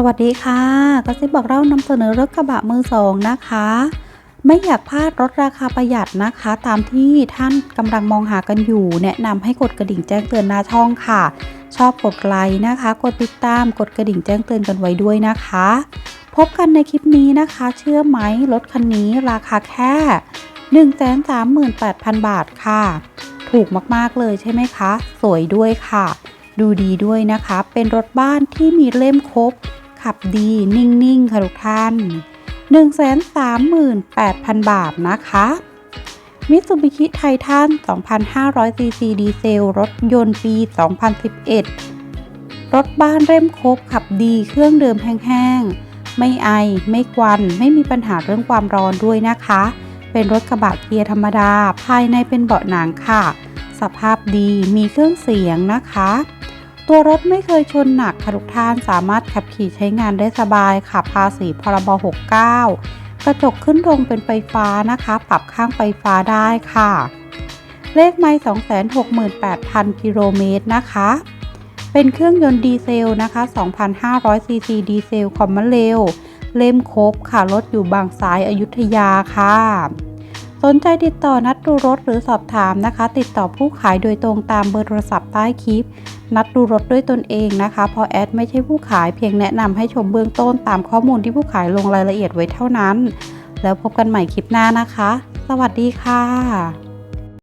สวัสดีค่ะกระซิบบอกเล่านำเสนอรถกระบะมือสองนะคะ ไม่อยากพลาดรถราคาประหยัดนะคะ ตามที่ท่านกำลังมองหากันอยู่ แนะนำให้กดกระดิ่งแจ้งเตือนหน้าช่องค่ะ ชอบกดไลค์นะคะ กดติดตามกดกระดิ่งแจ้งเตือนกันไว้ด้วยนะคะ พบกันในคลิปนี้นะคะ เชื่อไหมรถคันนี้ราคาแค่ 138,000 บาทค่ะ ถูกมากๆเลยใช่ไหมคะ สวยด้วยค่ะ ดูดีด้วยนะคะ เป็นรถบ้านที่มีเล่มครบ ขับดีนิ่ง ๆ ค่ะทุกท่าน 138,000 บาทนะคะมิตซูบิชิไททัน 2,500 ซีซีดีเซล รถยนต์ปี 2011 รถบ้านเล่มครบขับดีเครื่องเดิมแห้งๆ ไม่ไอ ไม่ควัน ไม่มีปัญหาเรื่องความร้อนด้วยนะคะ เป็นรถกระบะเกียร์ธรรมดา ภายในเป็นเบาะหนังค่ะ สภาพดี มีเครื่องเสียงนะคะ ตัวรถไม่เคยชนหนักค่ะทุกท่านสามารถขับขี่ใช้งานได้สบายขับภาษีพรบ69 กระจกขึ้นลงเป็นไฟฟ้านะคะ ปรับข้างไฟฟ้าได้ค่ะ เลขไม่268,000 กิโลเมตรนะคะ เป็นเครื่องยนต์ดีเซลนะคะ 2,500 ซีซีดีเซลคอมมอนเร็วเล่มครบค่ะ รถอยู่บางสายอายุทยาค่ะ สนใจติดต่อนัดดูรถหรือสอบถามนะคะ ติดต่อผู้ขายโดยตรงตามเบอร์โทรศัพท์ใต้คลิป นัดดูรถด้วยตนเองนะคะ เพราะแอดไม่ใช่ผู้ขายเพียงแนะนำให้ชมเบื้องต้นตามข้อมูลที่ผู้ขายลงรายละเอียดไว้เท่านั้น แล้วพบกันใหม่คลิปหน้านะคะ สวัสดีค่ะ